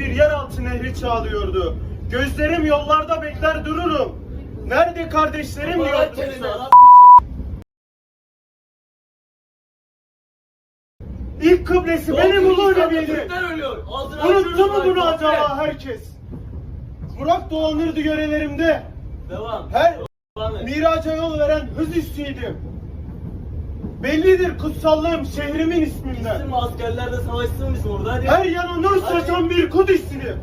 bir yeraltı nehri çağlıyordu. Gözlerim yollarda bekler dururum. Nerede kardeşlerim piçi. İlk kıblesi benim ulu. Ağzını Unuttu mu bunu acaba herkes? Burak dolanırdı yörelerimde. Devam. Her Devam miraca yol veren hız üstüydüm. Bellidir kutsallığım şehrimin isminden. Gitsin mi askerlerle savaşsın bizim orada hadi. Her yana nur saçan bir Kudüs'ünü.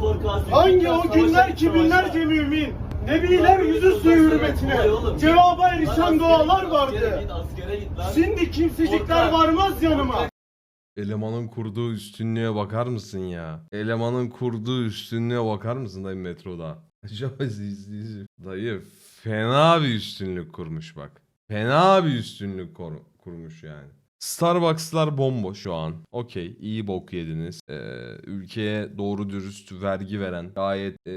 Korkası. Hangi o günler ki binlerce mümin. Nebiler yüzü suyu hürmetine. Cevaba erişen dualar Askere vardı. git askere git lan. Şimdi kimsecikler varmaz yanıma. Elemanın kurduğu üstünlüğe bakar mısın ya? Elemanın kurduğu üstünlüğe bakar mısın dayı metroda? Dayı fena bir üstünlük kurmuş bak. Fena bir üstünlük kur- kurmuş yani. Starbucks'lar bomboş şu an. Okey iyi bok yediniz. Ee, ülkeye doğru dürüst vergi veren gayet e,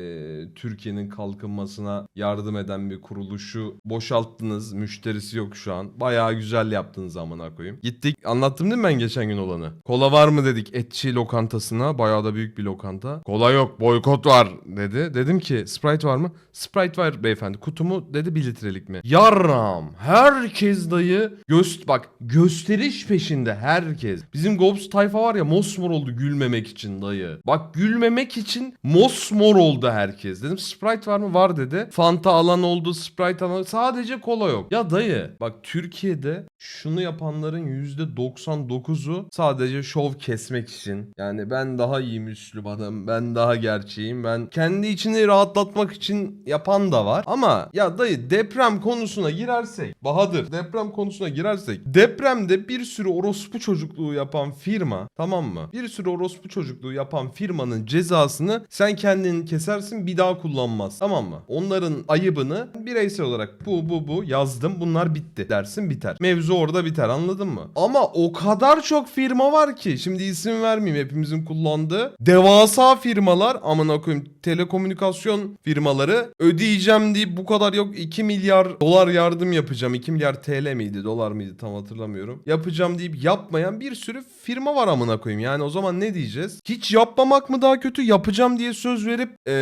Türkiye'nin kalkınmasına yardım eden bir kuruluşu boşalttınız. Müşterisi yok şu an. Bayağı güzel yaptınız amına koyayım. Gittik anlattım değil mi ben geçen gün olanı? Kola var mı dedik etçi lokantasına. Bayağı da büyük bir lokanta. Kola yok boykot var dedi. Dedim ki Sprite var mı? Sprite var beyefendi. Kutumu dedi 1 litrelik mi? Yarram. Herkes dayı göst bak gösteriş peşinde herkes. Bizim Gobs tayfa var ya mosmor oldu gülmemek için dayı. Bak gülmemek için mosmor oldu herkes. Dedim Sprite var mı? Var dedi. Fanta alan oldu, Sprite alan sadece kola yok. Ya dayı bak Türkiye'de şunu yapanların %99'u sadece şov kesmek için. Yani ben daha iyi Müslümanım, ben daha gerçeğim, ben kendi içini rahatlatmak için yapan da var. Ama ya dayı deprem konusuna girersek, Bahadır deprem konusuna girersek, depremde bir sürü orospu çocukluğu yapan firma, tamam mı? Bir sürü orospu çocukluğu yapan firmanın cezasını sen kendin kesersin bir daha kullanmaz. Tamam mı? Onların ayıbını bireysel olarak bu bu bu yazdım bunlar bitti dersin biter. Mevzu orada biter anladın mı? Ama o kadar çok firma var ki şimdi isim vermeyeyim hepimizin kullandığı devasa firmalar amına koyayım telekomünikasyon firmaları ödeyeceğim deyip bu kadar yok 2 milyar dolar yardım yapacağım 2 milyar TL miydi dolar mıydı tam hatırlamıyorum yapacağım deyip yapmayan bir sürü firma var amına koyayım yani o zaman ne diyeceğiz hiç yapmamak mı daha kötü yapacağım diye söz verip eee,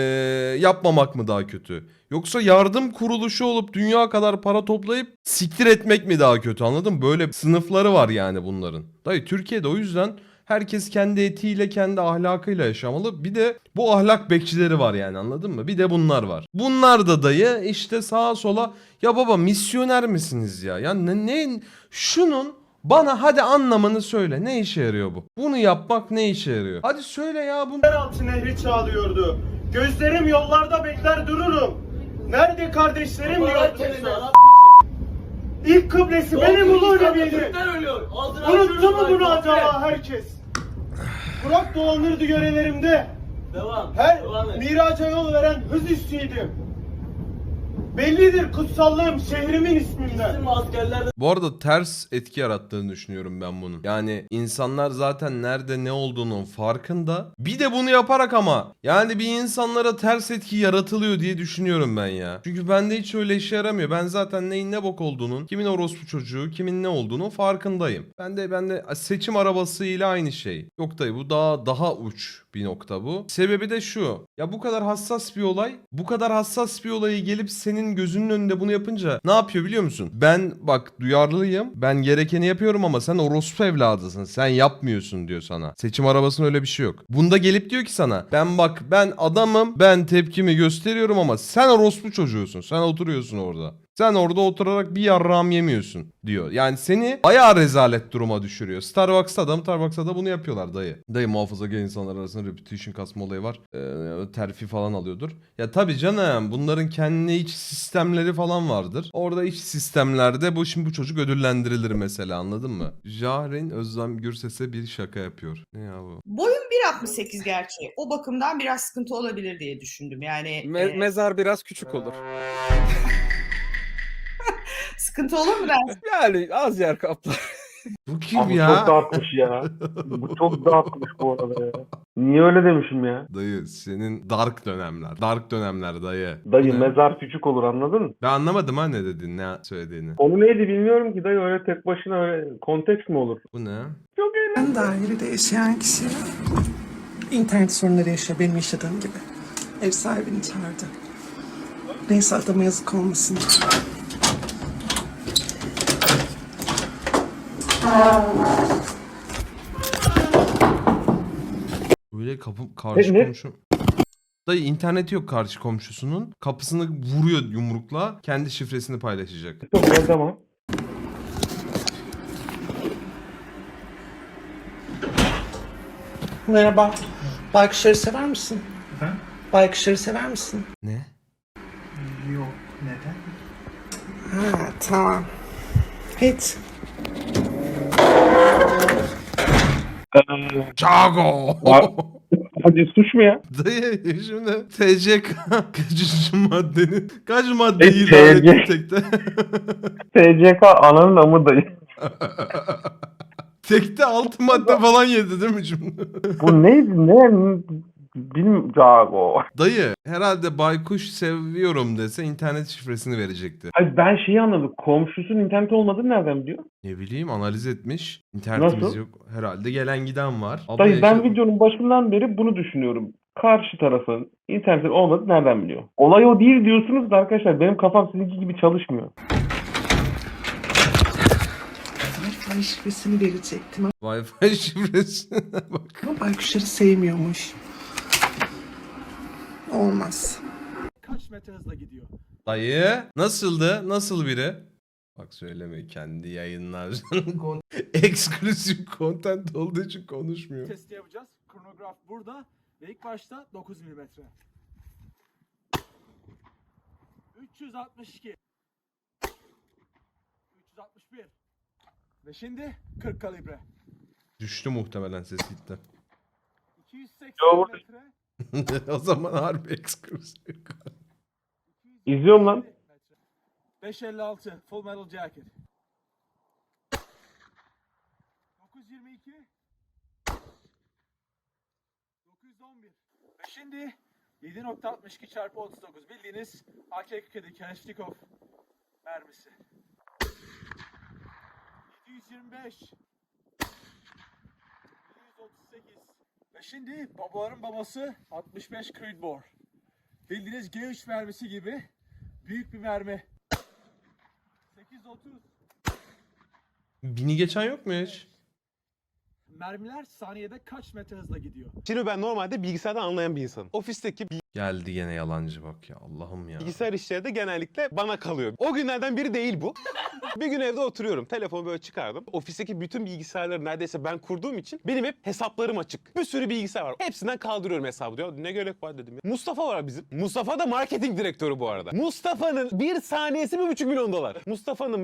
yapmamak mı daha kötü Yoksa yardım kuruluşu olup dünya kadar para toplayıp siktir etmek mi daha kötü anladın mı? Böyle sınıfları var yani bunların. Dayı Türkiye'de o yüzden herkes kendi etiğiyle kendi ahlakıyla yaşamalı. Bir de bu ahlak bekçileri var yani anladın mı? Bir de bunlar var. Bunlar da dayı işte sağa sola ya baba misyoner misiniz ya? Ya ne, ne şunun bana hadi anlamını söyle. Ne işe yarıyor bu? Bunu yapmak ne işe yarıyor? Hadi söyle ya bunu. Yeraltı nehri çağlıyordu. Gözlerim yollarda bekler dururum. Nerede kardeşlerim piçi. İlk kıblesi benim ulu. Ağzını Unuttu mu bunu acaba herkes? Burak dolanırdı yörelerimde. Devam. Her Devam et. miraca yol veren hız üstüydüm. Bellidir kutsallığım şehrimin isminden. Bu arada ters etki yarattığını düşünüyorum ben bunun. Yani insanlar zaten nerede ne olduğunun farkında. Bir de bunu yaparak ama yani bir insanlara ters etki yaratılıyor diye düşünüyorum ben ya. Çünkü bende hiç öyle işe yaramıyor. Ben zaten neyin ne bok olduğunun, kimin orospu çocuğu, kimin ne olduğunu farkındayım. Ben de ben de seçim arabasıyla aynı şey. Yok dayı bu daha daha uç bir nokta bu. Sebebi de şu. Ya bu kadar hassas bir olay, bu kadar hassas bir olayı gelip senin gözünün önünde bunu yapınca ne yapıyor biliyor musun? Ben bak duyarlıyım. Ben gerekeni yapıyorum ama sen orospu evladısın. Sen yapmıyorsun diyor sana. Seçim arabasının öyle bir şey yok. Bunda gelip diyor ki sana ben bak ben adamım ben tepkimi gösteriyorum ama sen orospu çocuğusun. Sen oturuyorsun orada. Sen orada oturarak bir yarrağım yemiyorsun diyor. Yani seni bayağı rezalet duruma düşürüyor. Starbucks'ta da Starbucks'ta da bunu yapıyorlar dayı. Dayı muhafazakar insanlar arasında reputation kasma olayı var. Ee, terfi falan alıyordur. Ya tabii canım bunların kendine iç sistemleri falan vardır. Orada iç sistemlerde bu şimdi bu çocuk ödüllendirilir mesela anladın mı? Jahreyn Özlem Gürses'e bir şaka yapıyor. Ne ya bu? Boyum 1.68 gerçi. O bakımdan biraz sıkıntı olabilir diye düşündüm. Yani Me- e, mezar biraz küçük olur. sıkıntı olur mu dersin? Yani az yer kaplar. Bu kim Abi ya? çok dağıtmış ya. Bu çok dağıtmış bu arada ya. Niye öyle demişim ya? Dayı senin dark dönemler. Dark dönemler dayı. Dayı Ne? mezar küçük olur anladın mı? Ben anlamadım ha ne dediğini, ne söylediğini. Konu neydi bilmiyorum ki dayı öyle tek başına öyle konteks mi olur? Bu ne? Çok eğlenceli. dairede yaşayan kişi İnternet sorunları yaşıyor benim yaşadığım gibi. Ev sahibini çağırdı. Neyse adama yazık olmasın. Böyle kapı karşı Ne- komşu. Dayı interneti yok karşı komşusunun. Kapısını vuruyor yumrukla. Kendi şifresini paylaşacak. Çok geldi ama. Merhaba. Baykuşları sever misin? Baykuşları sever misin? Ne? Yok. Neden? Ha tamam. Hiç. Çago. Var. Hadi suç mu ya? Dayı şimdi TCK kaçıncı maddenin kaç madde E, ilan TC. etti tekte? TCK ananın amı dayı. tekte 6 madde falan yedi değil mi şimdi? Bu neydi ne? Bilmiyorum. Cago. Dayı herhalde baykuş seviyorum dese internet şifresini verecekti. Hayır ben şeyi anladım. Komşusunun interneti olmadığını nereden biliyor? Ne bileyim analiz etmiş. İnternetimiz Nasıl? yok. Herhalde gelen giden var. Abla Dayı ben yaşa- videonun başından beri bunu düşünüyorum. Karşı tarafın internetin olmadığını nereden biliyor? Olay o değil diyorsunuz da arkadaşlar benim kafam sizinki gibi çalışmıyor. Wi-Fi şifresini verecektim Wi-Fi şifresine bak. ama baykuşları sevmiyormuş. Olmaz. kaç metre hızla gidiyor? Dayı nasıldı? Nasıl biri? Bak söyleme kendi yayınlar. Eksklusif content olduğu için konuşmuyor. Testi yapacağız. Kronograf burada ve ilk başta 9 milimetre. 362 361 Ve şimdi 40 kalibre. Düştü muhtemelen ses gitti. 280 Yo, metre. o zaman harbi eksklusif. İzliyorum lan. 556 Full Metal Jacket. 922 911 Ve şimdi 7.62 çarpı 39 bildiğiniz AK-47 Kalashnikov mermisi. 725 738 Ve şimdi babaların babası 65 Creedbore. Bildiğiniz G3 mermisi gibi büyük bir mermi. 830 Bini geçen yok mu hiç? Mermiler saniyede kaç metre hızla gidiyor? Şimdi ben normalde bilgisayardan anlayan bir insanım. Ofisteki Geldi gene yalancı bak ya Allah'ım ya. bilgisayar işleri de genellikle bana kalıyor. O günlerden biri değil bu. bir gün evde oturuyorum. Telefonu böyle çıkardım. Ofisteki bütün bilgisayarları neredeyse ben kurduğum için benim hep hesaplarım açık. Bir sürü bilgisayar var. Hepsinden kaldırıyorum hesabı diyor. Ne gerek var dedim ya. Mustafa var bizim. Mustafa da marketing direktörü bu arada. Mustafa'nın bir saniyesi bir buçuk milyon dolar. Mustafa'nın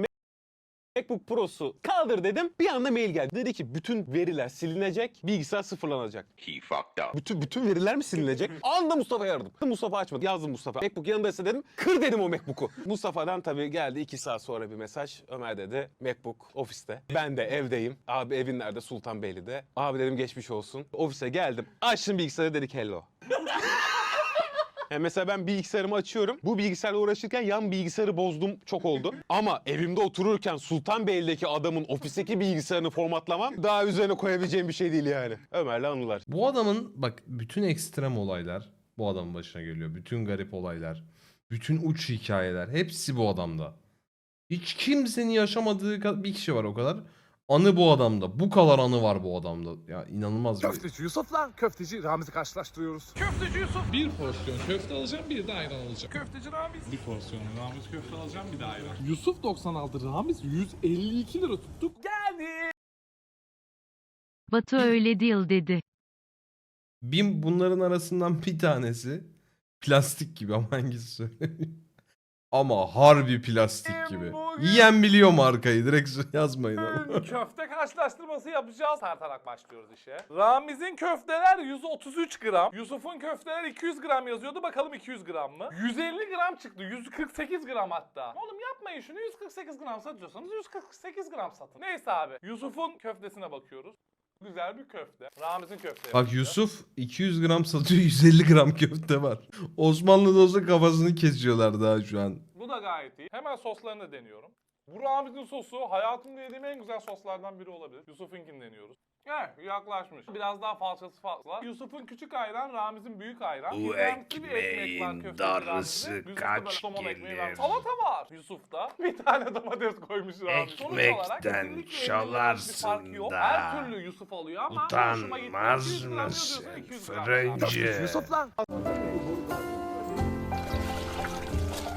MacBook Pro'su kaldır dedim. Bir anda mail geldi. Dedi ki bütün veriler silinecek, bilgisayar sıfırlanacak. He fucked up. Bütün, bütün veriler mi silinecek? Anda Mustafa'yı aradım. Mustafa açmadı. Yazdım Mustafa. MacBook yanındaysa dedim. Kır dedim o MacBook'u. Mustafa'dan tabii geldi iki saat sonra bir mesaj. Ömer dedi MacBook ofiste. Ben de evdeyim. Abi evin nerede? Sultanbeyli'de. Abi dedim geçmiş olsun. Ofise geldim. Açtım bilgisayarı dedik hello. Yani mesela ben bilgisayarımı açıyorum. Bu bilgisayarla uğraşırken yan bilgisayarı bozdum çok oldu. Ama evimde otururken Sultanbeyli'deki adamın ofisteki bilgisayarını formatlamam daha üzerine koyabileceğim bir şey değil yani. Ömer'le anılar. Bu adamın bak bütün ekstrem olaylar bu adamın başına geliyor. Bütün garip olaylar. Bütün uç hikayeler hepsi bu adamda. Hiç kimsenin yaşamadığı bir kişi var o kadar. Anı bu adamda. Bu kadar anı var bu adamda. Ya inanılmaz bir. Köfteci Yusuf'la köfteci Ramiz'i karşılaştırıyoruz. Köfteci Yusuf. Bir porsiyon köfte alacağım bir de ayran alacağım. Köfteci Ramiz. Bir porsiyon Ramiz köfte alacağım bir de ayran. Yusuf 96 Ramiz 152 lira tuttuk. Batı öyle değil dedi. Bin bunların arasından bir tanesi plastik gibi ama hangisi söyleyeyim. Ama harbi plastik gibi. Yiyen biliyor markayı direkt yazmayın ama. Köfte karşılaştırması yapacağız. Tartarak başlıyoruz işe. Ramiz'in köfteler 133 gram. Yusuf'un köfteler 200 gram yazıyordu. Bakalım 200 gram mı? 150 gram çıktı. 148 gram hatta. Oğlum yapmayın şunu. 148 gram satıyorsanız 148 gram satın. Neyse abi. Yusuf'un köftesine bakıyoruz. Güzel bir köfte. Ramiz'in köfte. Bak Yusuf 200 gram satıyor 150 gram köfte var. Osmanlı'da olsa kafasını kesiyorlar daha şu an. Bu da gayet iyi. Hemen soslarını deniyorum. Bu Ramiz'in sosu hayatımda yediğim en güzel soslardan biri olabilir. Yusuf'unkini deniyoruz. Eh yaklaşmış. Biraz daha falçası fazla. Yusuf'un küçük ayran, Ramiz'in büyük ayran. Bu İbrahim'si bir ekmek var ekmeğin köfteci darısı kaç somon ekmeği var. gelir? Salata var Yusuf'ta. Bir tane domates koymuş Ramiz. Sonuç olarak Ekmekten kesinlikle elinde bir fark çalarsın yok. da. Her türlü Yusuf alıyor ama hoşuma. Utanmaz 200 gram mısın yazıyorsa 200 gram fırıncı? Yusuf lan.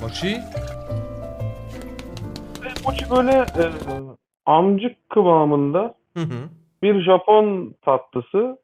Mochi? Mochi böyle e, amcık kıvamında Hı hı. Bir Japon tatlısı.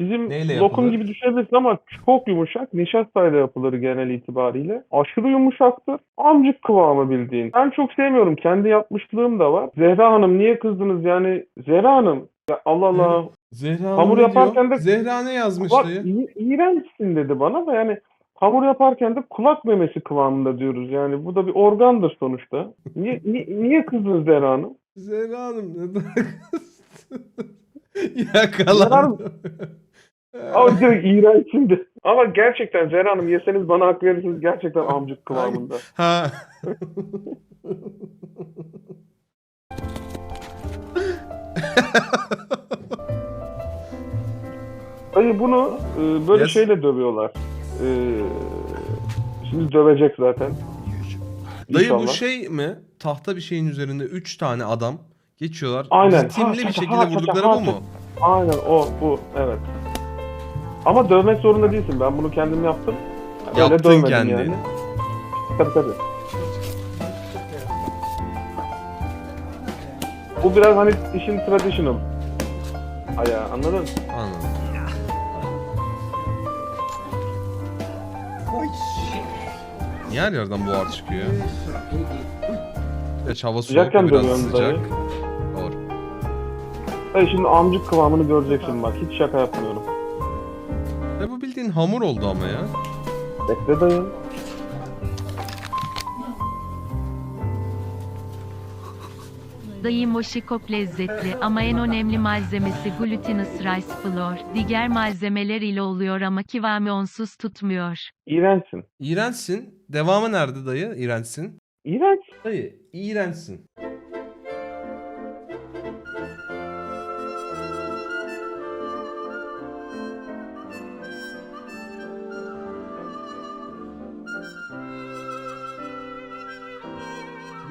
Bizim Neyle lokum yapılır? gibi düşünebilirsin ama çok yumuşak. Nişastayla yapılır genel itibariyle. Aşırı yumuşaktır. Amcık kıvamı bildiğin. Ben çok sevmiyorum. Kendi yapmışlığım da var. Zehra Hanım niye kızdınız? Yani Zehra Hanım ya Allah Allah. Zehra Hamur Hamur yaparken de- Zehra ne yazmış Bak dayı? i- iğrençsin dedi bana da yani hamur yaparken de kulak memesi kıvamında diyoruz. Yani bu da bir organdır sonuçta. Niye, niye, niye kızdınız Zehra Hanım? Zehra Hanım? Zehra Yakalandım. Ama direkt iğrençsindi. Ama gerçekten Zehra Hanım yeseniz bana hak verirsiniz gerçekten amcık kıvamında. ha. Dayı bunu e, böyle Yes. şeyle dövüyorlar. E, şimdi dövecek zaten. Dayı bu İnşallah. şey mi? Tahta bir şeyin üzerinde 3 tane adam geçiyorlar. Aynen. Ritimli bir şekilde ha, vurdukları ha, bu mu? Aynen o bu evet. Ama dövmek zorunda değilsin. Ben bunu kendim yaptım. Öyle Yaptın dövmedim kendin. yani. Tabii tabii. Bu biraz hani işin traditional ayağı anladın mı? Anladım. Niye her yerden buhar çıkıyor? Geç hava soğuk biraz sıcak. dayı. Dayı şimdi amcık kıvamını göreceksin bak. Hiç şaka yapmıyorum. E bu bildiğin hamur oldu ama ya. Bekle dayı. Dayı moşikop lezzetli ama en önemli malzemesi glutinous rice flour. Diğer malzemeler ile oluyor ama kıvamı onsuz tutmuyor. İğrençsin. İğrençsin. Devamı nerede dayı? İğrençsin. İğrenç. Dayı iğrençsin.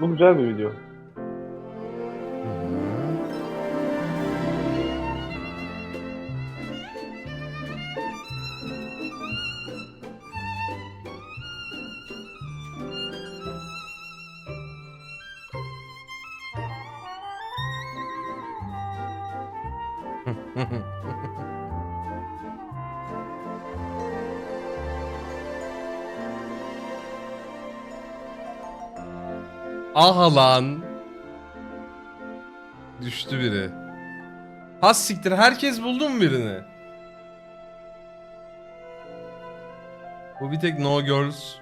Bu güzel bir video. Aha lan. Düştü biri. Has siktir herkes buldu mu birini? Bu bir tek No Girls.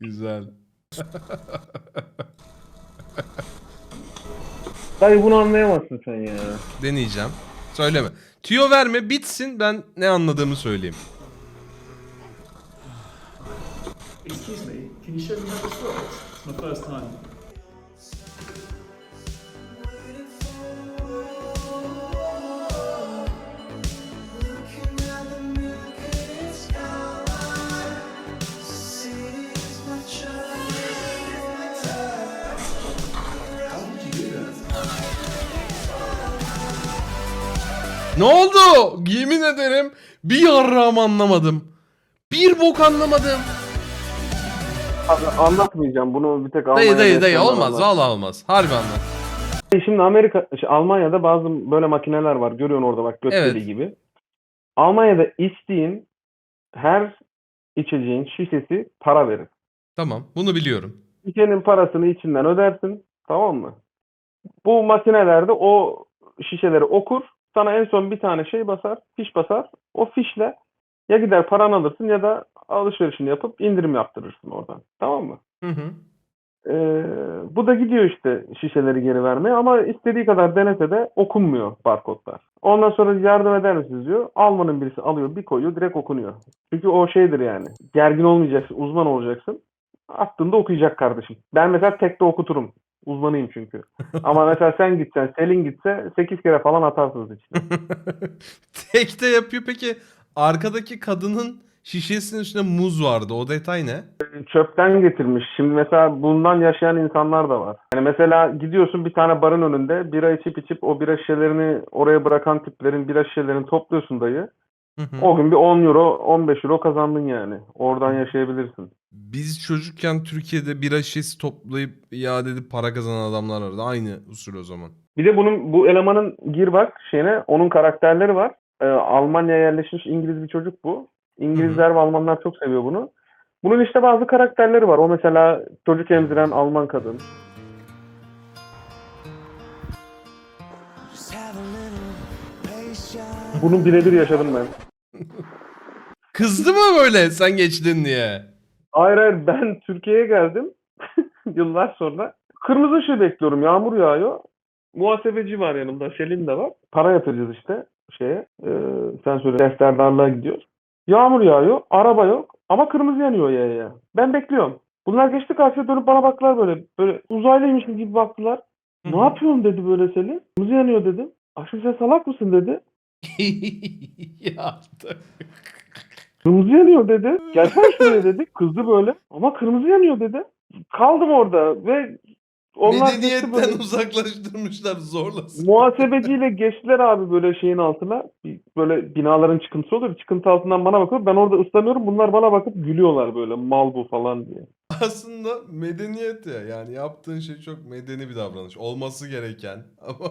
Güzel. Dayı bunu anlayamazsın sen ya. Deneyeceğim. Söyleme. Tüyo verme bitsin ben ne anladığımı söyleyeyim. Excuse me, can you show me how this works? My first time. Ne oldu? Yemin ederim bir yarrağımı anlamadım. Bir bok anlamadım. Abi anlatmayacağım. Bunu bir tek Dayı Almanya'da dayı dayı yaşayanlar olmaz var. valla olmaz. Harbi anlat. Şimdi Amerika, şey, Almanya'da bazı böyle makineler var. Görüyorsun orada bak göt Evet. gibi. Almanya'da içtiğin her içeceğin şişesi para verir. Tamam bunu biliyorum. Şişenin parasını içinden ödersin. Tamam mı? Bu makinelerde o şişeleri okur. Sana en son bir tane şey basar, fiş basar. O fişle ya gider paranı alırsın ya da alışverişini yapıp indirim yaptırırsın oradan. Tamam mı? Hı hı. Ee, bu da gidiyor işte şişeleri geri vermeye ama istediği kadar denese de okunmuyor barkodlar. Ondan sonra yardım eder misiniz diyor. Almanın birisi alıyor bir koyuyor direkt okunuyor. Çünkü o şeydir yani. Gergin olmayacaksın, uzman olacaksın. Aklında okuyacak kardeşim. Ben mesela tekte okuturum. Uzmanıyım çünkü. Ama mesela sen gitsen, Selin gitse 8 kere falan atarsınız içine. Tekte yapıyor peki arkadaki kadının şişesinin üstünde muz vardı. O detay ne? çöpten getirmiş. Şimdi mesela bundan yaşayan insanlar da var. Yani mesela gidiyorsun bir tane barın önünde bira içip içip o bira şişelerini oraya bırakan tiplerin bira şişelerini topluyorsun dayı. Hı hı. O gün bir 10 euro 15 euro kazandın yani. Oradan yaşayabilirsin. Biz çocukken Türkiye'de bira şişesi toplayıp iade edip para kazanan adamlar vardı. Aynı usul o zaman. Bir de bunun bu elemanın gir bak şeyine onun karakterleri var. Ee, Almanya'ya yerleşmiş İngiliz bir çocuk bu. İngilizler ve Almanlar çok seviyor bunu. Bunun işte bazı karakterleri var. O mesela çocuk emziren Alman kadın. Bunun birebir yaşadım ben. Kızdı mı böyle sen geçtin diye? Hayır hayır ben Türkiye'ye geldim yıllar sonra. Kırmızı ışığı bekliyorum. Yağmur yağıyor. Muhasebeci var yanımda. Selin de var. Para yatıracağız işte şeye. E, sen söyle defterdarlığa gidiyoruz. Yağmur yağıyor. Araba yok. Ama kırmızı yanıyor ya ya. Ben bekliyorum. Bunlar geçti karşıya dönüp bana baktılar böyle. Böyle uzaylıymış gibi baktılar. Ne yapıyorsun dedi böyle Selin. Kırmızı yanıyor dedim. Aşkım sen salak mısın dedi. ya Kırmızı yanıyor dedi. Gelsene şuraya dedi. Kızdı böyle. Ama kırmızı yanıyor dedi. Kaldım orada ve onlar Medeniyetten böyle. uzaklaştırmışlar zorlasın. Muhasebeciyle geçtiler abi böyle şeyin altına. Bir- Böyle binaların çıkıntısı olur. Çıkıntı altından bana bakıyor. Ben orada ıslanıyorum. Bunlar bana bakıp gülüyorlar böyle mal bu falan diye. Aslında medeniyet ya. Yani yaptığın şey çok medeni bir davranış. Olması gereken. Ama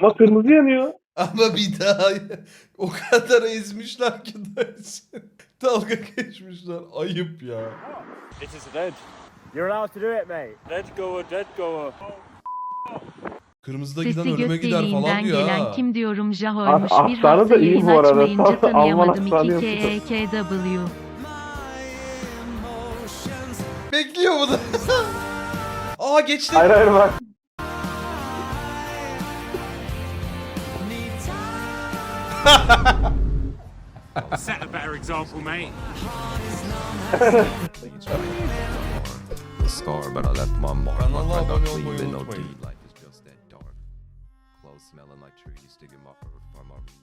Ama kırmızı yanıyor. ama bir daha o kadar ezmişler ki dayısı. Dalga geçmişler. Ayıp ya. It is red. You're allowed to do it mate. Red goer, red goer. Kırmızıda giden Sesi ölüme göt gider falan diyor gelen ha. kim diyorum Jaho'ymuş Ah- bir hafta da iyi yayın bu arada. açmayınca Alman tanıyamadım aksanı 2 yapıyor. KEKW. Bekliyor bu da. Aa geçti. Hayır hayır bak. Set a better example, mate. the scar, but I left my mark. Kanala My abone not olmayı clean, no unutmayın. deed. Life is just that dark. Clothes smelling like trees, digging my